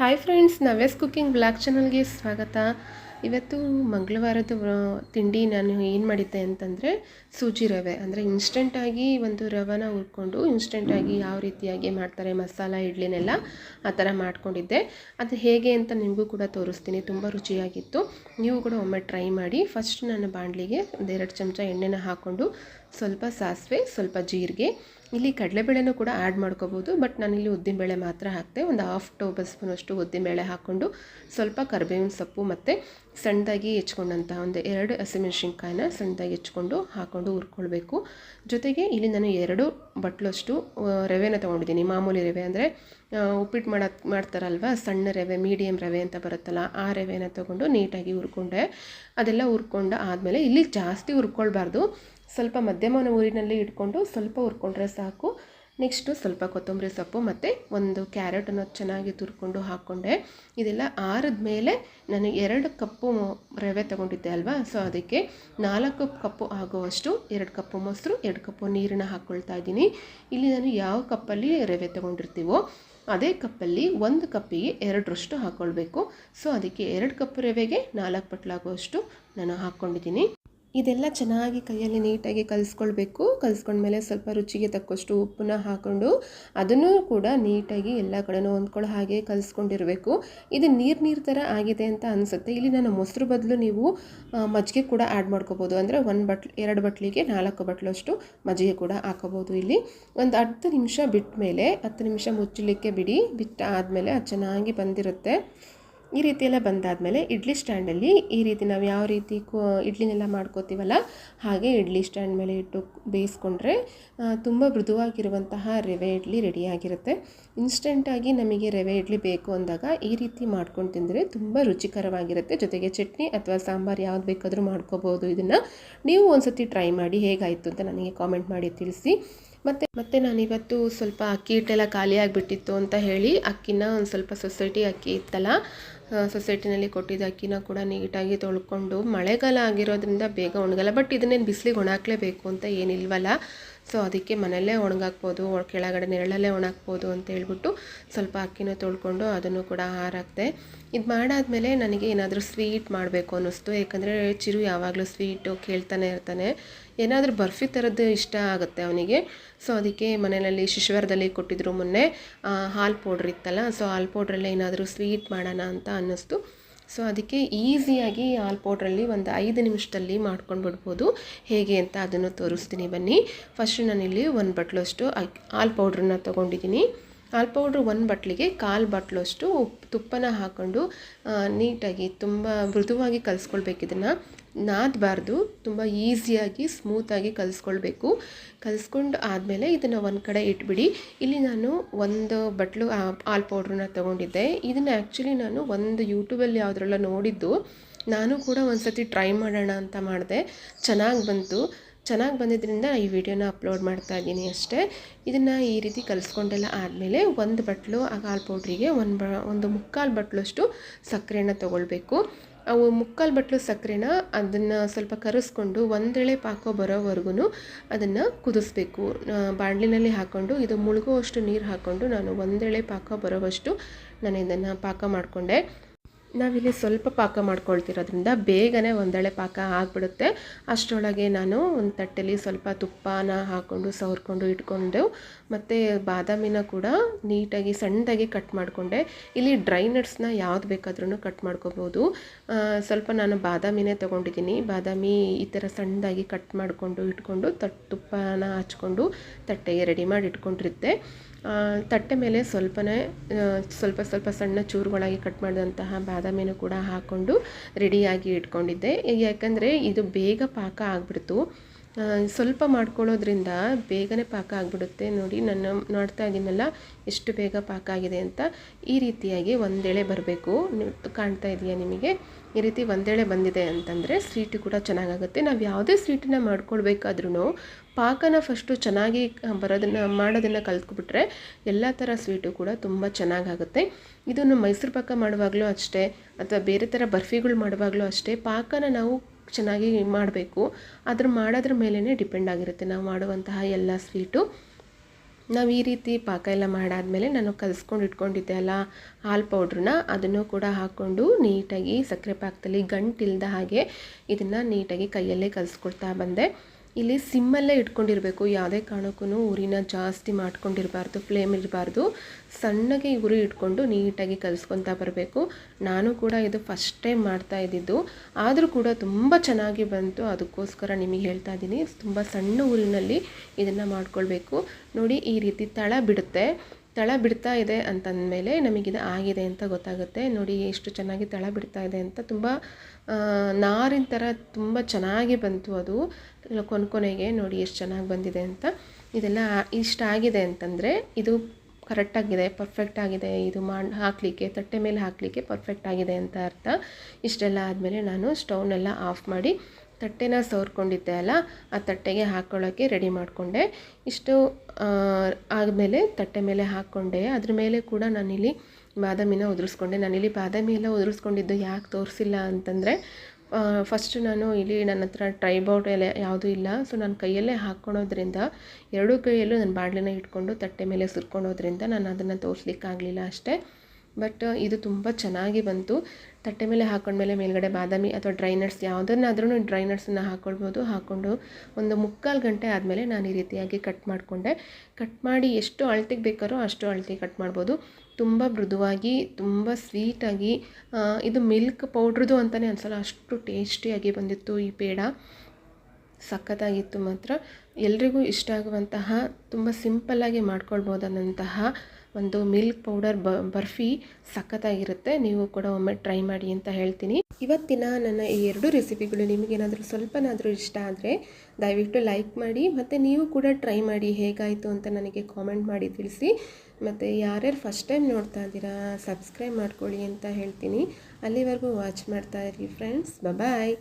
Hi friends Navya's cooking blog ಚಾನಲ್ಗೆ ಸ್ವಾಗತ. ಇವತ್ತು ಮಂಗಳವಾರದ ತಿಂಡಿ ನಾನು ಏನು ಮಾಡಿದ್ದೆ ಅಂತಂದರೆ ಸೂಜಿ ರವೆ. ಅಂದರೆ ಇನ್ಸ್ಟೆಂಟಾಗಿ ಒಂದು ರವೆನ ಹುರ್ಕೊಂಡು ಇನ್ಸ್ಟೆಂಟಾಗಿ ಯಾವ ರೀತಿಯಾಗಿ ಮಾಡ್ತಾರೆ, ಮಸಾಲ, ಇಡ್ಲಿನೆಲ್ಲ ಆ ಥರ ಮಾಡ್ಕೊಂಡಿದ್ದೆ. ಅದು ಹೇಗೆ ಅಂತ ನಿಮಗೂ ಕೂಡ ತೋರಿಸ್ತೀನಿ. ತುಂಬ ರುಚಿಯಾಗಿತ್ತು. ನೀವು ಕೂಡ ಒಮ್ಮೆ ಟ್ರೈ ಮಾಡಿ. ಫಸ್ಟ್ ನಾನು ಬಾಣಲಿಗೆ ಒಂದೆರಡು ಚಮಚ ಎಣ್ಣೆನ ಹಾಕ್ಕೊಂಡು ಸ್ವಲ್ಪ ಸಾಸಿವೆ, ಸ್ವಲ್ಪ ಜೀರಿಗೆ ಇಲ್ಲಿ ಕಡಲೆಬೇಳೆನೂ ಕೂಡ ಆ್ಯಡ್ ಮಾಡ್ಕೋಬೋದು ಬಟ್ ನಾನಿಲ್ಲಿ ಉದ್ದಿನಬೇಳೆ ಮಾತ್ರ ಹಾಕ್ತೆ ಒಂದು ಹಾಫ್ ಟೇಬಲ್ ಸ್ಪೂನಷ್ಟು ಉದ್ದಿನಬೇಳೆ ಹಾಕ್ಕೊಂಡು ಸ್ವಲ್ಪ ಕರಿಬೇವಿನ ಸೊಪ್ಪು ಮತ್ತು ಸಣ್ಣದಾಗಿ ಹೆಚ್ಕೊಂಡಂಥ ಒಂದು ಎರಡು ಹಸಿಮೆಣ್ಸಿನ್ಕಾಯಿನ ಸಣ್ಣದಾಗಿ ಹೆಚ್ಕೊಂಡು ಹಾಕ್ಕೊಂಡು ಹುರ್ಕೊಳ್ಬೇಕು. ಜೊತೆಗೆ ಇಲ್ಲಿ ನಾನು ಎರಡು ಬಟ್ಲಷ್ಟು ರವೆನ ತೊಗೊಂಡಿದ್ದೀನಿ. ಮಾಮೂಲಿ ರವೆ ಅಂದರೆ ಉಪ್ಪಿಟ್ಟು ಮಾಡ, ಮಾಡ್ತಾರಲ್ವ, ಸಣ್ಣ ರವೆ ಮೀಡಿಯಮ್ ರವೆ ಅಂತ ಬರುತ್ತಲ್ಲ, ಆ ರವೆನ ತೊಗೊಂಡು ನೀಟಾಗಿ ಹುರ್ಕೊಂಡೆ. ಅದೆಲ್ಲ ಹುರ್ಕೊಂಡು ಆದಮೇಲೆ ಇಲ್ಲಿ ಜಾಸ್ತಿ ಹುರ್ಕೊಳ್ಬಾರ್ದು. ಸ್ವಲ್ಪ ಮಧ್ಯಮನ ಊರಿನಲ್ಲಿ ಇಟ್ಕೊಂಡು ಸ್ವಲ್ಪ ಹುರ್ಕೊಂಡ್ರೆ ಸಾಕು. ನೆಕ್ಸ್ಟು ಸ್ವಲ್ಪ ಕೊತ್ತಂಬರಿ ಸೊಪ್ಪು ಮತ್ತು ಒಂದು ಕ್ಯಾರೆಟನ್ನು ಚೆನ್ನಾಗಿ ತುರ್ಕೊಂಡು ಹಾಕ್ಕೊಂಡೆ. ಇದೆಲ್ಲ ಆರಿದ ಮೇಲೆ ನಾನು ಎರಡು ಕಪ್ಪು ರವೆ ತೊಗೊಂಡಿದ್ದೆ ಅಲ್ವಾ? ಸೊ ಅದಕ್ಕೆ ನಾಲ್ಕು ಕಪ್ಪು ಆಗುವಷ್ಟು ಎರಡು ಕಪ್ಪು ಮೊಸರು, ಎರಡು ಕಪ್ಪು ನೀರನ್ನ ಹಾಕ್ಕೊಳ್ತಾ ಇದ್ದೀನಿ. ಇಲ್ಲಿ ನಾನು ಯಾವ ಕಪ್ಪಲ್ಲಿ ರವೆ ತೊಗೊಂಡಿರ್ತೀವೋ ಅದೇ ಕಪ್ಪಲ್ಲಿ ಒಂದು ಕಪ್ಪಿಗೆ ಎರಡರಷ್ಟು ಹಾಕ್ಕೊಳ್ಬೇಕು ಸೊ ಅದಕ್ಕೆ ಎರಡು ಕಪ್ ರವೆಗೆ ನಾಲ್ಕು ಪಟ್ಲಾಗುವಷ್ಟು ನಾನು ಹಾಕ್ಕೊಂಡಿದ್ದೀನಿ. ಇದೆಲ್ಲ ಚೆನ್ನಾಗಿ ಕೈಯಲ್ಲಿ ನೀಟಾಗಿ ಕಲಿಸ್ಕೊಳ್ಬೇಕು. ಕಲಿಸ್ಕೊಂಡ್ಮೇಲೆ ಸ್ವಲ್ಪ ರುಚಿಗೆ ತಕ್ಕಷ್ಟು ಉಪ್ಪನ್ನ ಹಾಕ್ಕೊಂಡು ಅದನ್ನು ಕೂಡ ನೀಟಾಗಿ ಎಲ್ಲ ಕಡೆನೂ ಹೊಂದ್ಕೊಳ್ಳೋ ಹಾಗೆ ಕಲಿಸ್ಕೊಂಡಿರಬೇಕು. ಇದು ನೀರು ನೀರು ಥರ ಆಗಿದೆ ಅಂತ ಅನಿಸುತ್ತೆ. ಇಲ್ಲಿ ನಾನು ಮೊಸರು ಬದಲು ನೀವು ಮಜ್ಜಿಗೆ ಕೂಡ ಆ್ಯಡ್ ಮಾಡ್ಕೋಬೋದು. ಅಂದರೆ ಒಂದು ಬಟ್ಲು, ಎರಡು ಬಟ್ಲಿಗೆ ನಾಲ್ಕು ಬಟ್ಲಷ್ಟು ಮಜ್ಜಿಗೆ ಕೂಡ ಹಾಕೋಬೋದು ಇಲ್ಲಿ. ಒಂದು ಹತ್ತು ನಿಮಿಷ ಬಿಟ್ಟ ಮೇಲೆ ಹತ್ತು ನಿಮಿಷ ಮುಚ್ಚಲಿಕ್ಕೆ ಬಿಡಿ. ಬಿಟ್ಟ ಆದಮೇಲೆ ಅದು ಚೆನ್ನಾಗಿ ಬಂದಿರುತ್ತೆ. ಈ ರೀತಿ ಎಲ್ಲ ಬಂದಾದಮೇಲೆ ಇಡ್ಲಿ ಸ್ಟ್ಯಾಂಡಲ್ಲಿ ಈ ರೀತಿ ನಾವು ಯಾವ ರೀತಿ ಕೋ ಇಡ್ಲಿನೆಲ್ಲ ಮಾಡ್ಕೋತೀವಲ್ಲ, ಹಾಗೆ ಇಡ್ಲಿ ಸ್ಟ್ಯಾಂಡ್ ಮೇಲೆ ಇಟ್ಟು ಬೇಯಿಸ್ಕೊಂಡ್ರೆ ತುಂಬ ಮೃದುವಾಗಿರುವಂತಹ ರವೆ ಇಡ್ಲಿ ರೆಡಿಯಾಗಿರುತ್ತೆ. ಇನ್ಸ್ಟೆಂಟಾಗಿ ನಮಗೆ ರವೆ ಇಡ್ಲಿ ಬೇಕು ಅಂದಾಗ ಈ ರೀತಿ ಮಾಡ್ಕೊಂಡು ತಿಂದರೆ ತುಂಬ ರುಚಿಕರವಾಗಿರುತ್ತೆ. ಜೊತೆಗೆ ಚಟ್ನಿ ಅಥವಾ ಸಾಂಬಾರು ಯಾವ್ದು ಬೇಕಾದರೂ ಮಾಡ್ಕೋಬೋದು. ಇದನ್ನು ನೀವು ಒಂದ್ಸತಿ ಟ್ರೈ ಮಾಡಿ ಹೇಗಾಯಿತು ಅಂತ ನನಗೆ ಕಾಮೆಂಟ್ ಮಾಡಿ ತಿಳಿಸಿ. ಮತ್ತು ಮತ್ತು ನಾನಿವತ್ತು ಸ್ವಲ್ಪ ಅಕ್ಕಿ ಹಿಟ್ಟೆಲ್ಲ ಖಾಲಿ ಆಗಿಬಿಟ್ಟಿತ್ತು ಅಂತ ಹೇಳಿ ಅಕ್ಕಿನ ಒಂದು ಸ್ವಲ್ಪ ಸೊಸೈಟಿ ಅಕ್ಕಿ ಇತ್ತಲ್ಲ ಸೊಸೈಟಿನಲ್ಲಿ ಕೊಟ್ಟಿದ್ದ ಅಕ್ಕಿನ ಕೂಡ ನೀಟಾಗಿ ತೊಳ್ಕೊಂಡು ಮಳೆಗಾಲ ಆಗಿರೋದ್ರಿಂದ ಬೇಗ ಒಣಗಲ್ಲ, ಬಟ್ ಇದನ್ನೇನು ಬಿಸಿಲಿಗೆ ಒಣಾಕಲೇಬೇಕು ಅಂತ ಏನಿಲ್ವಲ್ಲ. ಸೊ ಅದಕ್ಕೆ ಮನೆಯಲ್ಲೇ ಒಣಗಾಕ್ಬೋದು ಕೆಳಗಡೆ ನೆರಳಲ್ಲೇ ಒಣಗಾಕ್ಬೋದು ಅಂತ ಹೇಳ್ಬಿಟ್ಟು ಸ್ವಲ್ಪ ಅಕ್ಕಿನ ತೊಳ್ಕೊಂಡು ಅದನ್ನು ಕೂಡ ಹಾರಾಕ್ತೆ ಇದು ಮಾಡಾದಮೇಲೆ ನನಗೆ ಏನಾದರೂ ಸ್ವೀಟ್ ಮಾಡಬೇಕು ಅನ್ನಿಸ್ತು. ಯಾಕಂದರೆ ಚಿರು ಯಾವಾಗಲೂ ಸ್ವೀಟು ಕೇಳ್ತಾನೆ ಇರ್ತಾನೆ. ಏನಾದರೂ ಬರ್ಫಿ ಥರದ್ದು ಇಷ್ಟ ಆಗುತ್ತೆ ಅವನಿಗೆ. ಸೊ ಅದಕ್ಕೆ ಮನೆಯಲ್ಲಿ ಶಿಶುವರದಲ್ಲಿ ಕೊಟ್ಟಿದ್ರು ಮೊನ್ನೆ ಹಾಲು ಪೌಡ್ರ್ ಇತ್ತಲ್ಲ, ಸೊ ಹಾಲು ಪೌಡ್ರಲ್ಲೇ ಏನಾದರೂ ಸ್ವೀಟ್ ಮಾಡೋಣ ಅಂತ ಅನ್ನಿಸ್ತು. ಸೊ ಅದಕ್ಕೆ ಈಸಿಯಾಗಿ ಆಲ್ ಪೌಡ್ರಲ್ಲಿ ಒಂದು ಐದು ನಿಮಿಷದಲ್ಲಿ ಮಾಡ್ಕೊಂಡು ಬಿಡ್ಬೋದು. ಹೇಗೆ ಅಂತ ಅದನ್ನು ತೋರಿಸ್ತೀನಿ ಬನ್ನಿ. ಫಸ್ಟ್ ನಾನಿಲ್ಲಿ ಒಂದು ಬಟ್ಲಷ್ಟು ಆಲ್ ಪೌಡ್ರನ್ನ ತೊಗೊಂಡಿದ್ದೀನಿ. ಆಲ್ ಪೌಡ್ರ್ ಒಂದು ಬಟ್ಲಿಗೆ ಕಾಲು ಬಟ್ಲಷ್ಟು ಉಪ್ಪು ತುಪ್ಪನ ಹಾಕ್ಕೊಂಡು ನೀಟಾಗಿ ತುಂಬ ಮೃದುವಾಗಿ ಕಲಿಸ್ಕೊಳ್ಬೇಕು ಇದನ್ನು. ನಾದಬಾರ್ದು. ತುಂಬ ಈಸಿಯಾಗಿ ಸ್ಮೂತಾಗಿ ಕಲಿಸ್ಕೊಳ್ಬೇಕು. ಕಲಿಸ್ಕೊಂಡು ಆದಮೇಲೆ ಇದನ್ನು ಒಂದು ಕಡೆ ಇಟ್ಬಿಡಿ. ಇಲ್ಲಿ ನಾನು ಒಂದು ಬಟ್ಲು ಹಾಲು ಪೌಡ್ರನ್ನ ತೊಗೊಂಡಿದ್ದೆ. ಇದನ್ನು ಆ್ಯಕ್ಚುಲಿ ನಾನು ಒಂದು ಯೂಟ್ಯೂಬಲ್ಲಿ ಯಾವುದ್ರಲ್ಲ ನೋಡಿದ್ದು. ನಾನು ಕೂಡ ಒಂದು ಸತಿ ಟ್ರೈ ಮಾಡೋಣ ಅಂತ ಮಾಡಿದೆ. ಚೆನ್ನಾಗಿ ಬಂತು. ಚೆನ್ನಾಗಿ ಬಂದಿದ್ದರಿಂದ ಈ ವಿಡಿಯೋನ ಅಪ್ಲೋಡ್ ಮಾಡ್ತಾ ಇದ್ದೀನಿ ಅಷ್ಟೇ. ಇದನ್ನು ಈ ರೀತಿ ಕಲಿಸ್ಕೊಂಡೆಲ್ಲ ಆದಮೇಲೆ ಒಂದು ಬಟ್ಲು, ಆ ಹಾಲು ಪೌಡ್ರಿಗೆ ಒಂದು ಬ, ಒಂದು ಮುಕ್ಕಾಲು ಬಟ್ಲಷ್ಟು ಸಕ್ಕರೆನ ತೊಗೊಳ್ಬೇಕು. ಅವು ಮುಕ್ಕಾಲು ಬಟ್ಲು ಸಕ್ಕರೆನ ಅದನ್ನು ಸ್ವಲ್ಪ ಕರೆಸ್ಕೊಂಡು ಒಂದೆಳೆ ಪಾಕ ಬರೋವರೆಗೂ ಅದನ್ನು ಕುದಿಸ್ಬೇಕು. ಬಾಣಲಿನಲ್ಲಿ ಹಾಕ್ಕೊಂಡು ಇದು ಮುಳುಗುವಷ್ಟು ನೀರು ಹಾಕ್ಕೊಂಡು ನಾನು ಒಂದೆಳೆ ಪಾಕ ಬರೋವಷ್ಟು ನಾನು ಇದನ್ನು ಪಾಕ ಮಾಡಿಕೊಂಡೆ. ನಾವಿಲ್ಲಿ ಸ್ವಲ್ಪ ಪಾಕ ಮಾಡ್ಕೊಳ್ತಿರೋದ್ರಿಂದ ಬೇಗನೆ ಒಂದಳೆ ಪಾಕ ಆಗಿಬಿಡುತ್ತೆ. ಅಷ್ಟರೊಳಗೆ ನಾನು ಒಂದು ತಟ್ಟೆಲಿ ಸ್ವಲ್ಪ ತುಪ್ಪನ ಹಾಕ್ಕೊಂಡು ಸವರ್ಕೊಂಡು ಇಟ್ಕೊಂಡು ಮತ್ತು ಬಾದಾಮಿನ ಕೂಡ ನೀಟಾಗಿ ಸಣ್ಣದಾಗಿ ಕಟ್ ಮಾಡಿಕೊಂಡೆ. ಇಲ್ಲಿ ಡ್ರೈ ನಟ್ಸ್ನ ಯಾವ್ದು ಬೇಕಾದ್ರೂ ಕಟ್ ಮಾಡ್ಕೋಬೋದು. ಸ್ವಲ್ಪ ನಾನು ಬಾದಾಮಿನೇ ತೊಗೊಂಡಿದ್ದೀನಿ. ಬಾದಾಮಿ ಈ ಥರ ಸಣ್ಣದಾಗಿ ಕಟ್ ಮಾಡಿಕೊಂಡು ಇಟ್ಕೊಂಡು ತಟ್ ತುಪ್ಪನ ಹಚ್ಕೊಂಡು ತಟ್ಟೆಗೆ ರೆಡಿ ಮಾಡಿ ಇಟ್ಕೊಂಡಿರುತ್ತೆ. ತಟ್ಟೆ ಮೇಲೆ ಸ್ವಲ್ಪನೇ ಸ್ವಲ್ಪ ಸ್ವಲ್ಪ ಸಣ್ಣ ಚೂರುಗಳಾಗಿ ಕಟ್ ಮಾಡಿದಂತಹ ಬಾದಾಮಿನೂ ಕೂಡ ಹಾಕ್ಕೊಂಡು ರೆಡಿಯಾಗಿ ಇಟ್ಕೊಂಡಿದ್ದೆ. ಯಾಕಂದರೆ ಇದು ಬೇಗ ಪಾಕ ಆಗಿಬಿಡ್ತು. ಸ್ವಲ್ಪ ಮಾಡ್ಕೊಳ್ಳೋದ್ರಿಂದ ಬೇಗನೆ ಪಾಕ ಆಗಿಬಿಡುತ್ತೆ. ನೋಡಿ, ನನ್ನ ನೋಡ್ತಾ ಇದ್ದೀನಲ್ಲ, ಎಷ್ಟು ಬೇಗ ಪಾಕ ಆಗಿದೆ ಅಂತ. ಈ ರೀತಿಯಾಗಿ ಒಂದೆಳೆ ಬರಬೇಕು. ಕಾಣ್ತಾ ಇದೆಯಾ ನಿಮಗೆ? ಈ ರೀತಿ ಒಂದೆಳೆ ಬಂದಿದೆ ಅಂತಂದರೆ ಸ್ವೀಟು ಕೂಡ ಚೆನ್ನಾಗಾಗುತ್ತೆ. ನಾವು ಯಾವುದೇ ಸ್ವೀಟನ್ನ ಮಾಡ್ಕೊಳ್ಬೇಕಾದ್ರೂ ಪಾಕನ ಫಸ್ಟು ಚೆನ್ನಾಗಿ ಬರೋದನ್ನು, ಮಾಡೋದನ್ನು ಕಲ್ತ್ಕೊಬಿಟ್ರೆ ಎಲ್ಲ ಥರ ಸ್ವೀಟು ಕೂಡ ತುಂಬ ಚೆನ್ನಾಗಾಗುತ್ತೆ. ಇದನ್ನು ಮೈಸೂರು ಪಾಕ ಮಾಡುವಾಗಲೂ ಅಷ್ಟೇ, ಅಥವಾ ಬೇರೆ ಥರ ಬರ್ಫಿಗಳು ಮಾಡುವಾಗಲೂ ಅಷ್ಟೇ, ಪಾಕನ ನಾವು ಚೆನ್ನಾಗಿ ಮಾಡಬೇಕು. ಅದ್ರ ಮಾಡೋದ್ರ ಮೇಲೇ ಡಿಪೆಂಡ್ ಆಗಿರುತ್ತೆ. ನಾವು ಮಾಡುವಂತಹ ಎಲ್ಲ ಸ್ವೀಟು ನಾವು ಈ ರೀತಿ ಪಾಕ ಎಲ್ಲ ಮಾಡಾದಮೇಲೆ ನಾನು ಕಲಿಸ್ಕೊಂಡು ಇಟ್ಕೊಂಡಿದ್ದೆ ಅಲ್ಲ, ಹಾಲು ಪೌಡ್ರನ್ನ ಅದನ್ನು ಕೂಡ ಹಾಕ್ಕೊಂಡು ನೀಟಾಗಿ ಸಕ್ಕರೆ ಪಾಕದಲ್ಲಿ ಗಂಟಿಲ್ದ ಹಾಗೆ ಇದನ್ನು ನೀಟಾಗಿ ಕೈಯಲ್ಲೇ ಕಲಿಸ್ಕೊಳ್ತಾ ಬಂದೆ. ಇಲ್ಲಿ ಸಿಮ್ಮಲ್ಲೇ ಇಟ್ಕೊಂಡಿರಬೇಕು. ಯಾವುದೇ ಕಾರಣಕ್ಕೂ ಉರಿನ ಜಾಸ್ತಿ ಮಾಡ್ಕೊಂಡಿರಬಾರ್ದು ಫ್ಲೇಮ್ ಇರಬಾರ್ದು. ಸಣ್ಣಗೆ ಉರಿ ಇಟ್ಕೊಂಡು ನೀಟಾಗಿ ಕಲಿಸ್ಕೊತಾ ಬರಬೇಕು. ನಾನು ಕೂಡ ಇದು ಫಸ್ಟ್ ಟೈಮ್ ಮಾಡ್ತಾ ಇದ್ದಿದ್ದು. ಆದರೂ ಕೂಡ ತುಂಬ ಚೆನ್ನಾಗಿ ಬಂತು. ಅದಕ್ಕೋಸ್ಕರ ನಿಮಗೆ ಹೇಳ್ತಾ ಇದ್ದೀನಿ, ತುಂಬ ಸಣ್ಣ ಉರಿನಲ್ಲಿ ಇದನ್ನು ಮಾಡ್ಕೊಳ್ಬೇಕು. ನೋಡಿ ಈ ರೀತಿ ತಳ ಬಿಡುತ್ತೆ. ತಳ ಬಿಡ್ತಾ ಇದೆ ಅಂತಂದಮೇಲೆ ನಮಗಿದು ಆಗಿದೆ ಅಂತ ಗೊತ್ತಾಗುತ್ತೆ. ನೋಡಿ, ಎಷ್ಟು ಚೆನ್ನಾಗಿ ತಳ ಬಿಡ್ತಾ ಇದೆ ಅಂತ ತುಂಬ ನಾರಿನ ಥರ ತುಂಬ ಚೆನ್ನಾಗಿ ಬಂತು ಅದು. ಕೊನೆ ಕೊನೆಗೆ ನೋಡಿ, ಎಷ್ಟು ಚೆನ್ನಾಗಿ ಬಂದಿದೆ ಅಂತ. ಇದೆಲ್ಲ ಇಷ್ಟ ಆಗಿದೆ ಅಂತಂದರೆ ಇದು ಕರೆಕ್ಟಾಗಿದೆ ಪರ್ಫೆಕ್ಟ್ ಆಗಿದೆ. ಇದು ಮಾಡಿ ಹಾಕಲಿಕ್ಕೆ, ತಟ್ಟೆ ಮೇಲೆ ಹಾಕಲಿಕ್ಕೆ ಪರ್ಫೆಕ್ಟ್ ಆಗಿದೆ ಅಂತ ಅರ್ಥ. ಇಷ್ಟೆಲ್ಲ ಆದಮೇಲೆ ನಾನು ಸ್ಟೌನೆಲ್ಲ ಆಫ್ ಮಾಡಿ ತಟ್ಟೆನ ಸವರ್ಕೊಂಡಿದ್ದೆ ಅಲ್ಲ, ಆ ತಟ್ಟೆಗೆ ಹಾಕ್ಕೊಳ್ಳೋಕ್ಕೆ ರೆಡಿ ಮಾಡಿಕೊಂಡೆ. ಇಷ್ಟು ಆದಮೇಲೆ ತಟ್ಟೆ ಮೇಲೆ ಹಾಕ್ಕೊಂಡೆ ಅದ್ರ ಮೇಲೆ ಕೂಡ ನಾನಿಲ್ಲಿ ಬಾದಾಮಿನ ಉದುರಿಸ್ಕೊಂಡೆ. ನಾನಿಲ್ಲಿ ಬಾದಾಮಿ ಎಲ್ಲ ಉದುರಿಸ್ಕೊಂಡಿದ್ದು ಯಾಕೆ ತೋರಿಸಿಲ್ಲ ಅಂತಂದರೆ ಫಸ್ಟು ನಾನು ಇಲ್ಲಿ ನನ್ನ ಹತ್ರ ಟ್ರೈಬೌಟ್ ಎಲ್ಲ ಯಾವುದೂ ಇಲ್ಲ. ಸೊ ನಾನು ಕೈಯಲ್ಲೇ ಹಾಕ್ಕೊಳೋದ್ರಿಂದ, ಎರಡೂ ಕೈಯಲ್ಲೂ ನಾನು ಬಾಣಲೆನ ಇಟ್ಕೊಂಡು ತಟ್ಟೆ ಮೇಲೆ ಸುರ್ಕೊಳೋದ್ರಿಂದ ನಾನು ಅದನ್ನು ತೋರಿಸ್ಲಿಕ್ಕಾಗಲಿಲ್ಲ ಅಷ್ಟೇ. ಬಟ್ ಇದು ತುಂಬ ಚೆನ್ನಾಗಿ ಬಂತು. ತಟ್ಟೆ ಮೇಲೆ ಹಾಕೊಂಡ್ಮೇಲೆ ಮೇಲ್ಗಡೆ ಬಾದಾಮಿ ಅಥವಾ ಡ್ರೈ ನಟ್ಸ್ ಯಾವುದನ್ನಾದ್ರೂ ಡ್ರೈ ನಟ್ಸನ್ನು ಹಾಕ್ಕೊಳ್ಬೋದು ಹಾಕ್ಕೊಂಡು ಒಂದು ಮುಕ್ಕಾಲು ಗಂಟೆ ಆದಮೇಲೆ ನಾನು ಈ ರೀತಿಯಾಗಿ ಕಟ್ ಮಾಡಿಕೊಂಡೆ. ಕಟ್ ಮಾಡಿ ಎಷ್ಟು ಅಳತೆಗೆ ಬೇಕಾರೋ ಅಷ್ಟು ಅಳತೆ ಕಟ್ ಮಾಡ್ಬೋದು. ತುಂಬ ಮೃದುವಾಗಿ, ತುಂಬ ಸ್ವೀಟಾಗಿ ಇದು ಮಿಲ್ಕ್ ಪೌಡ್ರದು ಅಂತಲೇ ಅನ್ಸಲ್ಲ, ಅಷ್ಟು ಟೇಸ್ಟಿಯಾಗಿ ಬಂದಿತ್ತು ಈ ಪೇಡ. ಸಖತ್ತಾಗಿತ್ತು ಮಾತ್ರ. ಎಲ್ರಿಗೂ ಇಷ್ಟ ಆಗುವಂತಹ, ತುಂಬ ಸಿಂಪಲ್ಲಾಗಿ ಮಾಡ್ಕೊಳ್ಬೋದಾದಂತಹ ಒಂದು ಮಿಲ್ಕ್ ಪೌಡರ್ ಬರ್ಫಿ ಸಖತ್ತಾಗಿರುತ್ತೆ. ನೀವು ಕೂಡ ಒಮ್ಮೆ ಟ್ರೈ ಮಾಡಿ ಅಂತ ಹೇಳ್ತೀನಿ. ಇವತ್ತಿನ ನನ್ನ ಈ ಎರಡು ರೆಸಿಪಿಗಳು ನಿಮಗೇನಾದರೂ ಸ್ವಲ್ಪನಾದರೂ ಇಷ್ಟ ಆದರೆ ದಯವಿಟ್ಟು ಲೈಕ್ ಮಾಡಿ, ಮತ್ತು ನೀವು ಕೂಡ ಟ್ರೈ ಮಾಡಿ ಹೇಗಾಯಿತು ಅಂತ ನನಗೆ ಕಾಮೆಂಟ್ ಮಾಡಿ ತಿಳಿಸಿ. ಮತ್ತು ಯಾರ್ಯಾರು ಫಸ್ಟ್ ಟೈಮ್ ನೋಡ್ತಾ ಇದ್ದೀರಾ ಸಬ್ಸ್ಕ್ರೈಬ್ ಮಾಡ್ಕೊಳ್ಳಿ ಅಂತ ಹೇಳ್ತೀನಿ. ಅಲ್ಲಿವರೆಗೂ ವಾಚ್ ಮಾಡ್ತಾ ಇರಿ ಫ್ರೆಂಡ್ಸ್ ಬಾಯ್